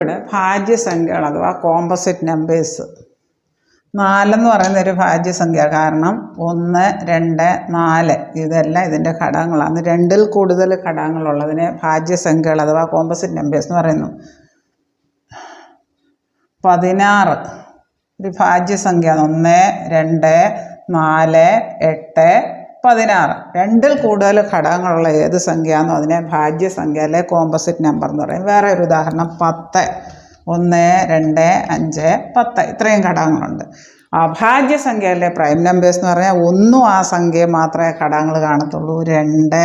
ഇവിടെ ഭാജ്യസംഖ്യകൾ അഥവാ composite numbers നാലെന്ന് പറയുന്ന ഒരു ഭാജ്യസംഖ്യ കാരണം ഒന്ന് രണ്ട് നാല്. ഇതെല്ലാം ഇതിന്റെ ഘടകങ്ങളാണ്. രണ്ടിൽ കൂടുതൽ ഘടകങ്ങളുള്ളതിനെ ഭാജ്യസംഖ്യകൾ അഥവാ കോമ്പസിറ്റ് നമ്പേഴ്സ് എന്ന് പറയുന്നു. പതിനാറ്. ഒരു ഭാജ്യസംഖ്യ ഒന്ന് രണ്ട് നാല് എട്ട് പതിനാറ്. രണ്ടിൽ കൂടുതൽ ഘടകങ്ങളുള്ള ഏത് സംഖ്യയാണെന്നോ അതിനെ ഭാജ്യസംഖ്യ അല്ലെ കോമ്പസിറ്റ് നമ്പർ എന്ന് പറയും. വേറെ ഒരു ഉദാഹരണം പത്ത് ഒന്ന് രണ്ട് അഞ്ച് പത്ത്. ഇത്രയും ഘടകങ്ങളുണ്ട്. അഭാജ്യ സംഖ്യയിലെ പ്രൈം നമ്പേഴ്സ് എന്ന് പറഞ്ഞാൽ ഒന്നും ആ സംഖ്യ മാത്രമേ ഘടകങ്ങൾ കാണത്തുള്ളൂ. രണ്ട്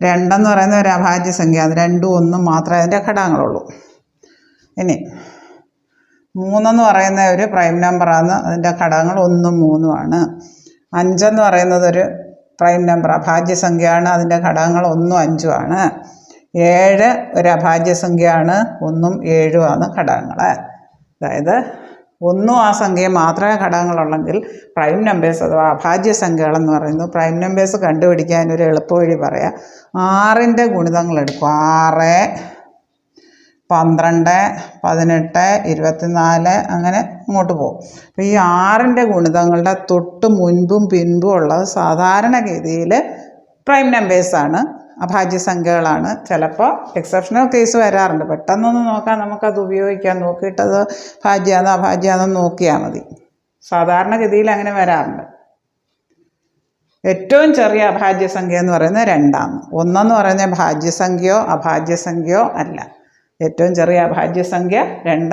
രണ്ടെന്ന് പറയുന്ന ഒരു അഭാജ്യ സംഖ്യ അത് രണ്ടും ഒന്നും മാത്രമേ അതിന്റെ ഘടകങ്ങളുള്ളൂ. ഇനി മൂന്നെന്ന് പറയുന്ന ഒരു പ്രൈം നമ്പറാണ് അതിന്റെ ഘടകങ്ങൾ ഒന്നും മൂന്നുമാണ് അഞ്ചെന്ന് പറയുന്നത് ഒരു പ്രൈം നമ്പർ. അഭാജ്യസംഖ്യയാണ് അതിന്റെ ഘടകങ്ങൾ ഒന്നും അഞ്ചുമാണ് ഏഴ് ഒരു അഭാജ്യസംഖ്യയാണ് ഒന്നും ഏഴുമാണ് ഘടകങ്ങൾ. അതായത് ഒന്നും ആ സംഖ്യ മാത്രമേ ഘടകങ്ങളുള്ളെങ്കിൽ പ്രൈം നമ്പേഴ്സ് അഥവാ അഭാജ്യ സംഖ്യകളെന്ന് പറയുന്നു പ്രൈം നമ്പേഴ്സ് കണ്ടുപിടിക്കാൻ ഒരു എളുപ്പവഴി പറയാം. ആറിന്റെ ഗുണിതങ്ങൾ എടുക്കും. ആറ് പന്ത്രണ്ട് പതിനെട്ട് ഇരുപത്തിനാല് അങ്ങനെ ഇങ്ങോട്ട് പോകും. അപ്പോൾ ഈ ആറിന്റെ ഗുണിതങ്ങളുടെ തൊട്ട് മുൻപും പിൻപും ഉള്ളത് സാധാരണഗതിയിൽ പ്രൈം നമ്പേഴ്സാണ് അഭാജ്യസംഖ്യകളാണ് ചിലപ്പോൾ എക്സെപ്ഷണൽ കേസ് വരാറുണ്ട്. പെട്ടെന്നൊന്ന് നോക്കാൻ നമുക്കത് ഉപയോഗിക്കാം. നോക്കിയിട്ടത് ഭാജ്യാന്ന് അഭാജ്യാന്ന് നോക്കിയാൽ മതി. സാധാരണഗതിയിൽ അങ്ങനെ വരാറുണ്ട്. ഏറ്റവും ചെറിയ അഭാജ്യസംഖ്യ എന്ന് പറയുന്നത് രണ്ടാണ്. ഒന്നെന്ന് പറയുന്നത് ഭാജ്യസംഖ്യയോ അഭാജ്യസംഖ്യയോ അല്ല. ഏറ്റവും ചെറിയ അഭാജ്യസംഖ്യ രണ്ട്